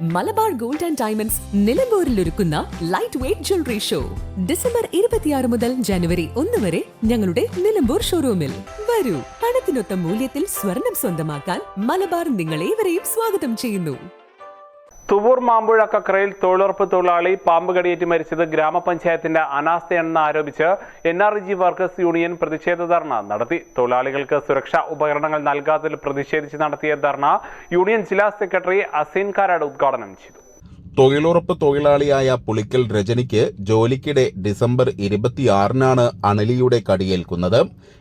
Malabar gold and diamonds നിലമ്പൂരിൽ ഒരുക്കുന്ന light weight jewellery show December ഇരുപത്തിയാറ് മുതൽ ജനുവരി ഒന്ന് വരെ ഞങ്ങളുടെ നിലമ്പൂർ ഷോറൂമിൽ വരൂ. പണത്തിനൊത്ത മൂല്യത്തിൽ സ്വർണം സ്വന്തമാക്കാൻ മലബാർ നിങ്ങളേവരെയും സ്വാഗതം ചെയ്യുന്നു. തുവൂർ മാമ്പുഴ കക്കറയിൽ തൊഴിലുറപ്പ് തൊഴിലാളി പാമ്പ് കടിയേറ്റ് മരിച്ചത് ഗ്രാമപഞ്ചായത്തിന്റെ അനാസ്ഥയാണെന്ന് ആരോപിച്ച് N R G workers union പ്രതിഷേധ ധർണ നടത്തി. തൊഴിലാളികൾക്ക് സുരക്ഷാ ഉപകരണങ്ങൾ നൽകാത്തതിൽ പ്രതിഷേധിച്ച് നടത്തിയ ധർണ യൂണിയൻ ജില്ലാ സെക്രട്ടറി അസീൻ കാരാട് ഉദ്ഘാടനം ചെയ്തു. തൊഴിലുറപ്പ് തൊഴിലാളിയായ പുളിക്കൽ രജനിക്ക് ജോലിക്കിടെ ഡിസംബർ ഇരുപത്തിയാറിനാണ് അണലിയുടെ കടിയേൽക്കുന്നത്.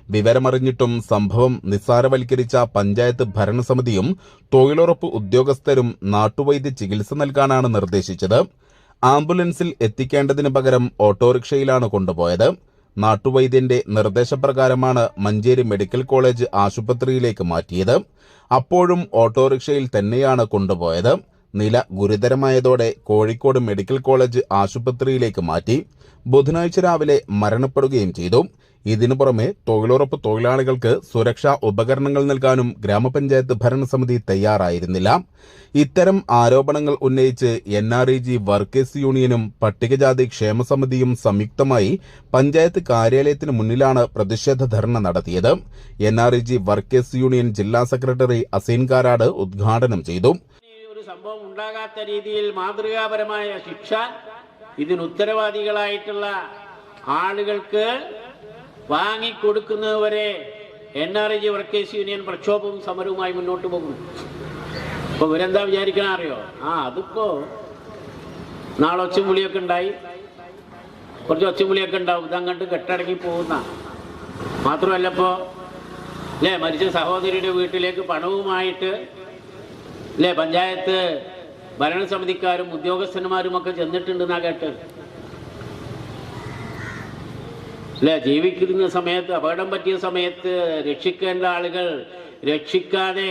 വിവരമറിഞ്ഞിട്ടും സംഭവം നിസ്സാരവൽക്കരിച്ച പഞ്ചായത്ത് ഭരണസമിതിയും തൊഴിലുറപ്പ് ഉദ്യോഗസ്ഥരും നാട്ടുവൈദ്യ ചികിത്സ നൽകാനാണ് നിർദ്ദേശിച്ചത്. ആംബുലൻസിൽ എത്തിക്കേണ്ടതിന് പകരം ഓട്ടോറിക്ഷയിലാണ് കൊണ്ടുപോയത്. നാട്ടുവൈദ്യന്റെ നിർദ്ദേശപ്രകാരമാണ് മഞ്ചേരി മെഡിക്കൽ കോളേജ് ആശുപത്രിയിലേക്ക് മാറ്റിയത്. അപ്പോഴും ഓട്ടോറിക്ഷയിൽ തന്നെയാണ് കൊണ്ടുപോയത്. നില ഗുരുതരമായതോടെ കോഴിക്കോട് മെഡിക്കൽ കോളേജ് ആശുപത്രിയിലേക്ക് മാറ്റി ബുധനാഴ്ച രാവിലെ മരണപ്പെടുകയും ചെയ്തു. ഇതിനു പുറമെ തൊഴിലുറപ്പ് തൊഴിലാളികൾക്ക് സുരക്ഷാ ഉപകരണങ്ങൾ നൽകാനും ഗ്രാമപഞ്ചായത്ത് ഭരണസമിതി തയ്യാറായിരുന്നില്ല. ഇത്തരം ആരോപണങ്ങൾ ഉന്നയിച്ച് N R E G workers യൂണിയനും പട്ടികജാതി ക്ഷേമസമിതിയും സംയുക്തമായി പഞ്ചായത്ത് കാര്യാലയത്തിന് മുന്നിലാണ് പ്രതിഷേധ ധർണ നടത്തിയത്. N R E G workers union ജില്ലാ സെക്രട്ടറി അസീൻ കാരാട് ഉദ്ഘാടനം ചെയ്തു. സംഭവം ഉണ്ടാകാത്ത രീതിയിൽ മാതൃകാപരമായ ശിക്ഷ ഇതിന് ഉത്തരവാദികളായിട്ടുള്ള ആളുകൾക്ക് വാങ്ങിക്കൊടുക്കുന്നതുവരെ N R I G workers union പ്രക്ഷോഭവും സമരവുമായി മുന്നോട്ട് പോകും അപ്പൊ ഇവരെന്താ വിചാരിക്കണ അറിയോ? ആ അതിപ്പോ നാളെ ഒച്ചമുളിയൊക്കെ ഉണ്ടായി. കുറച്ച് ഒച്ചമുളിയൊക്കെ ഉണ്ടാവും. ഇതങ്ങോട്ട് കെട്ടടങ്ങി പോകുന്ന. മാത്രമല്ല ഇപ്പോ അല്ലേ മരിച്ച സഹോദരിയുടെ വീട്ടിലേക്ക് പണവുമായിട്ട് അല്ലേ പഞ്ചായത്ത് ഭരണസമിതിക്കാരും ഉദ്യോഗസ്ഥന്മാരും ഒക്കെ ചെന്നിട്ടുണ്ടെന്നാ കേട്ട് അല്ലേ ജീവിക്കുന്ന സമയത്ത് അപകടം പറ്റിയ സമയത്ത് രക്ഷിക്കേണ്ട ആളുകൾ രക്ഷിക്കാതെ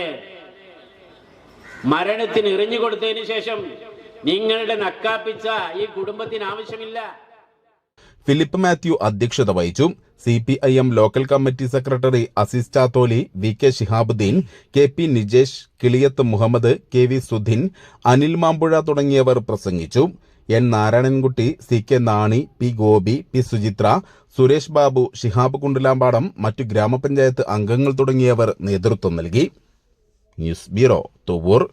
മരണത്തിന് എറിഞ്ഞു കൊടുത്തതിന് ശേഷം നിങ്ങളുടെ നക്കാപ്പിച്ച ഈ കുടുംബത്തിന് ആവശ്യമില്ല. ഫിലിപ്പ് മാത്യു അധ്യക്ഷത വഹിച്ചു. C P I M local committee secretary Azeez Chatholi V K Shihabuddin K P Nijesh Kiliyath Muhammad K V Sudhin Anil Mampuzha തുടങ്ങിയവർ പ്രസംഗിച്ചു. N Narayanankutty C K Nani P Gopi P Suchitra Suresh Babu Shihab Kundilampadam മറ്റു ഗ്രാമപഞ്ചായത്ത് അംഗങ്ങൾ തുടങ്ങിയവർ നേതൃത്വം നൽകി. News bureau Thuvur